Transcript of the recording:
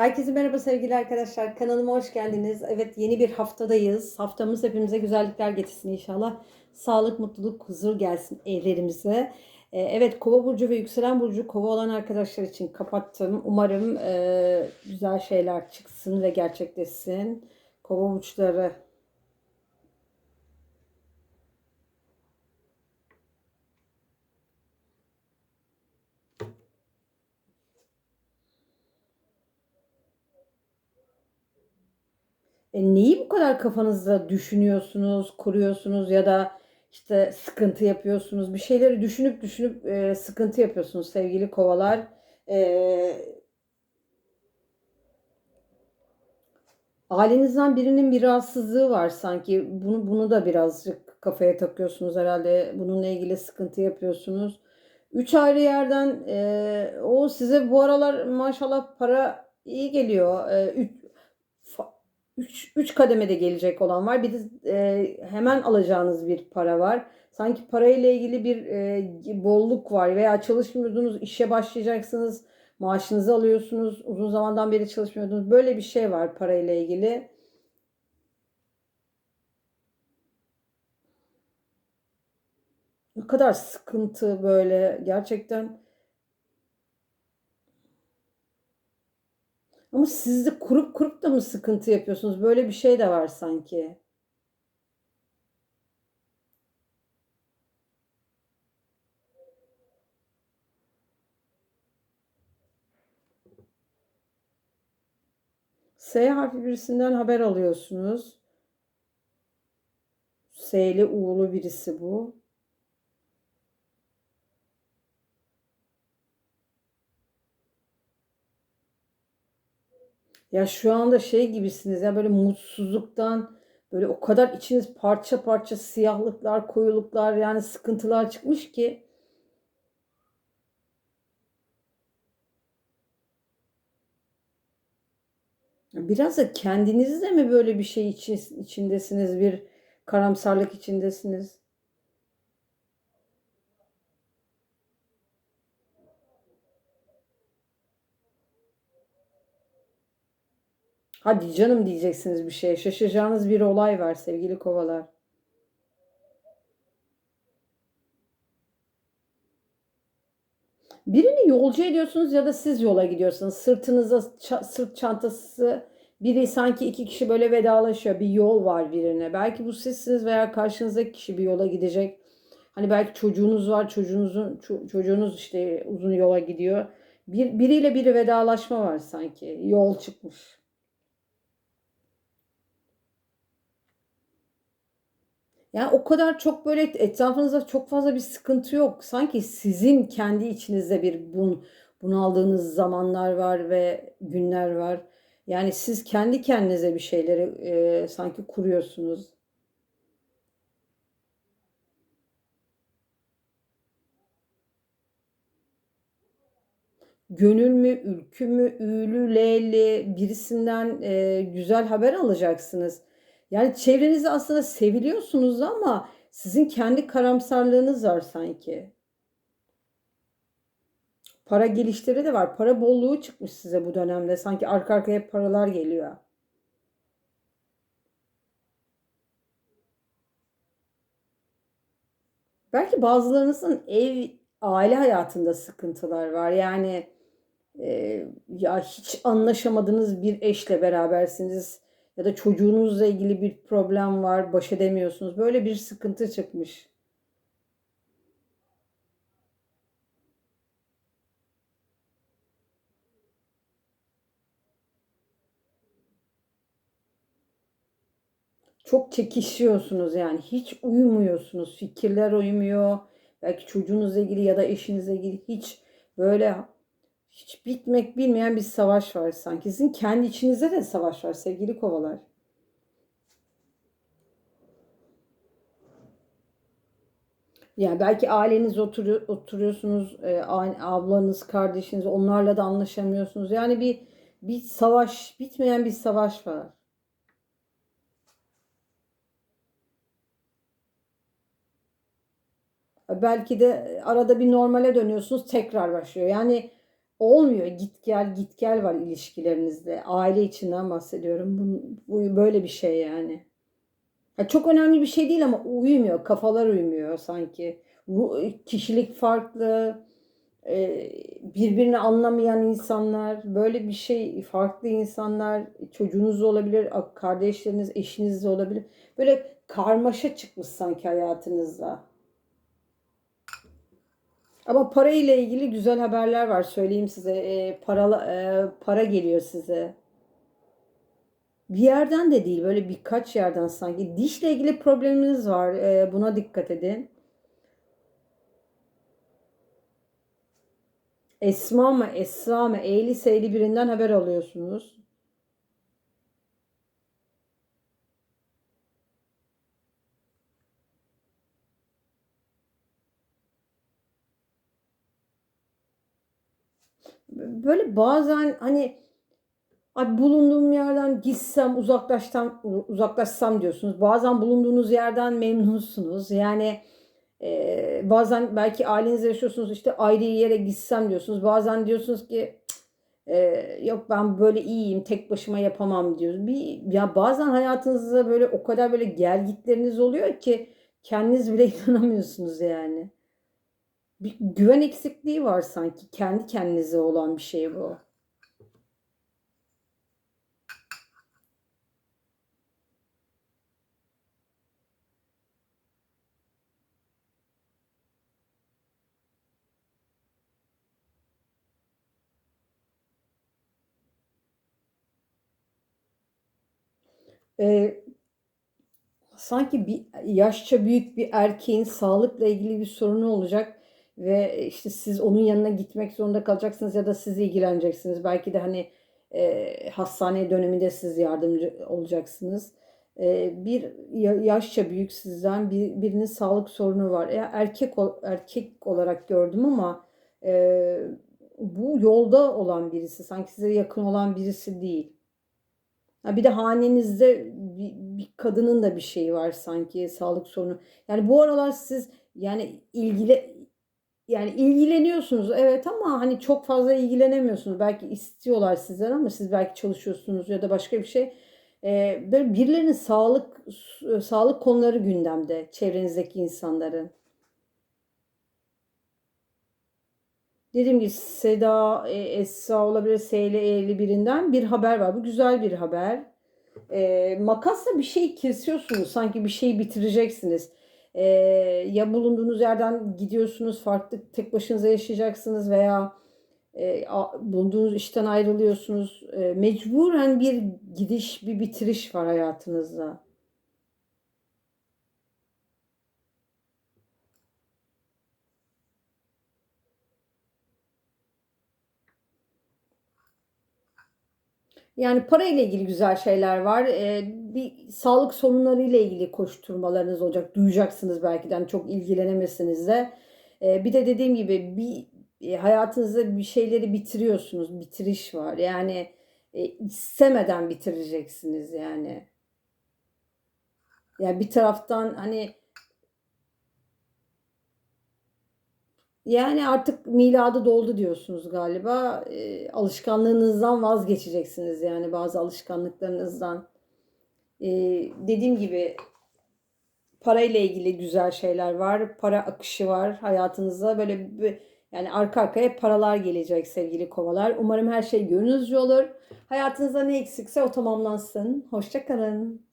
Herkese merhaba sevgili arkadaşlar. Kanalıma hoş geldiniz. Evet yeni bir haftadayız. Haftamız hepimize güzellikler getirsin inşallah. Sağlık, mutluluk, huzur gelsin evlerimize. Ee, evet Kova burcu ve yükselen burcu Kova olan arkadaşlar için kapattım. Umarım e, güzel şeyler çıksın ve gerçekleşsin. Kova burçları E, neyi bu kadar kafanızda düşünüyorsunuz, kuruyorsunuz ya da işte sıkıntı yapıyorsunuz? Bir şeyleri düşünüp düşünüp e, sıkıntı yapıyorsunuz sevgili kovalar. E, ailenizden birinin bir rahatsızlığı var sanki. Bunu bunu da birazcık kafaya takıyorsunuz herhalde. Bununla ilgili sıkıntı yapıyorsunuz. Üç ayrı yerden e, o size bu aralar maşallah para iyi geliyor. E, üç, 3 3 kademede gelecek olan var. Bir de e, hemen alacağınız bir para var. Sanki parayla ilgili bir e, bolluk var veya çalışmıyordunuz, işe başlayacaksınız, maaşınızı alıyorsunuz, uzun zamandan beri çalışmıyordunuz. Böyle bir şey var parayla ilgili. Ne kadar sıkıntı böyle gerçekten. Ama siz de kurup kurup da mı sıkıntı yapıyorsunuz? Böyle bir şey de var sanki. S harfi birisinden haber alıyorsunuz. S'li U'lu birisi bu. Ya şu anda şey gibisiniz ya böyle mutsuzluktan böyle o kadar içiniz parça parça siyahlıklar, koyuluklar yani sıkıntılar çıkmış ki biraz da kendiniz de mi böyle bir şey için, içindesiniz, bir karamsarlık içindesiniz? Hadi canım diyeceksiniz bir şey. Şaşıracağınız bir olay var sevgili kovalar. Birini yolcu ediyorsunuz ya da siz yola gidiyorsunuz. Sırtınıza sırt çantası biri sanki iki kişi böyle vedalaşıyor. Bir yol var birine. Belki bu sizsiniz veya karşınızdaki kişi bir yola gidecek. Hani belki çocuğunuz var. Çocuğunuzun ço- çocuğunuz işte uzun yola gidiyor. Bir, biriyle biri vedalaşma var sanki. Yol çıkmış. Yani o kadar çok böyle etrafınızda çok fazla bir sıkıntı yok. Sanki sizin kendi içinizde bir bun, bunaldığınız zamanlar var ve günler var. Yani siz kendi kendinize bir şeyleri e, sanki kuruyorsunuz. Gönül mü, ülkü mü, ü'lü, l'li birisinden e, güzel haber alacaksınız. Yani çevrenizde aslında seviliyorsunuz ama sizin kendi karamsarlığınız var sanki. Para gelişleri de var. Para bolluğu çıkmış size bu dönemde. Sanki arka arkaya paralar geliyor. Belki bazılarınızın ev, aile hayatında sıkıntılar var. Yani e, ya hiç anlaşamadığınız bir eşle berabersiniz ya da çocuğunuzla ilgili bir problem var, baş edemiyorsunuz. Böyle bir sıkıntı çıkmış. Çok çekişiyorsunuz yani. Hiç uyumuyorsunuz. Fikirler uymuyor. Belki çocuğunuzla ilgili ya da eşinizle ilgili hiç böyle hiç bitmek bilmeyen bir savaş var sanki. Sizin kendi içinizde de savaş var sevgili kovalar. Yani belki aileniz oturuyor, oturuyorsunuz, e, ablanız, kardeşiniz, onlarla da anlaşamıyorsunuz. Yani bir bir savaş, bitmeyen bir savaş var. Belki de arada bir normale dönüyorsunuz, tekrar başlıyor. Yani olmuyor. Git gel git gel var ilişkilerinizde. Aile içinden bahsediyorum. Bu, bu böyle bir şey yani. Ya çok önemli bir şey değil ama uymuyor. Kafalar uymuyor sanki. Kişilik farklı, e, birbirini anlamayan insanlar, böyle bir şey farklı insanlar, çocuğunuz olabilir, kardeşleriniz, eşiniz olabilir. Böyle karmaşa çıkmış sanki hayatınızda. Ama para ile ilgili güzel haberler var söyleyeyim size. E, paralı, e, para geliyor size. Bir yerden de değil böyle birkaç yerden sanki. Dişle ilgili probleminiz var. E, buna dikkat edin. Esma mı Esra mı E'li S'li birinden haber alıyorsunuz. Böyle bazen hani Ay bulunduğum yerden gitsem, uzaklaşsam, uzaklaşsam diyorsunuz. Bazen bulunduğunuz yerden memnunsunuz. Yani e, bazen belki ailenizle yaşıyorsunuz işte ayrı yere gitsem diyorsunuz. Bazen diyorsunuz ki e, yok ben böyle iyiyim, tek başıma yapamam diyoruz. Bir, ya bazen hayatınızda böyle o kadar böyle gelgitleriniz oluyor ki kendiniz bile inanamıyorsunuz yani. Bir güven eksikliği var sanki. Kendi kendinize olan bir şey bu. E, sanki bir yaşça büyük bir erkeğin sağlıkla ilgili bir sorunu olacak ve işte siz onun yanına gitmek zorunda kalacaksınız ya da siz ilgileneceksiniz. Belki de hani e, hastane döneminde siz yardımcı olacaksınız. E, bir ya- yaşça büyük sizden bir, birinin sağlık sorunu var. Ya erkek erkek olarak gördüm ama e, bu yolda olan birisi, sanki size yakın olan birisi değil. Ha bir de hanenizde bir, bir kadının da bir şeyi var sanki sağlık sorunu. Yani bu aralar siz yani ilgili yani ilgileniyorsunuz evet ama hani çok fazla ilgilenemiyorsunuz. Belki istiyorlar sizden ama siz belki çalışıyorsunuz ya da başka bir şey. Ee, böyle birilerinin sağlık sağlık konuları gündemde çevrenizdeki insanların. Dediğim gibi Seda, e, Esra olabilir, S ile birinden bir haber var. Bu güzel bir haber. E, makasla bir şey kesiyorsunuz. Sanki bir şeyi bitireceksiniz. E, ya bulunduğunuz yerden gidiyorsunuz, farklı tek başınıza yaşayacaksınız veya e, bulunduğunuz işten ayrılıyorsunuz. E, mecburen bir gidiş, bir bitiriş var hayatınızda. Yani para ile ilgili güzel şeyler var. Ee, bir sağlık sorunları ile ilgili koşturmalarınız olacak. Duyacaksınız belki de hani çok ilgilenemesiniz de. Ee, bir de dediğim gibi bir e, hayatınızda bir şeyleri bitiriyorsunuz. Bitiriş var. Yani e, istemeden bitireceksiniz yani. Yani bir taraftan hani yani artık miladı doldu diyorsunuz galiba. Ee, alışkanlığınızdan vazgeçeceksiniz yani bazı alışkanlıklarınızdan. Ee, dediğim gibi parayla ilgili güzel şeyler var. Para akışı var hayatınıza. Böyle bir, yani arka arkaya paralar gelecek sevgili kovalar. Umarım her şey gönlünüzce olur. Hayatınızda ne eksikse o tamamlansın. Hoşça kalın.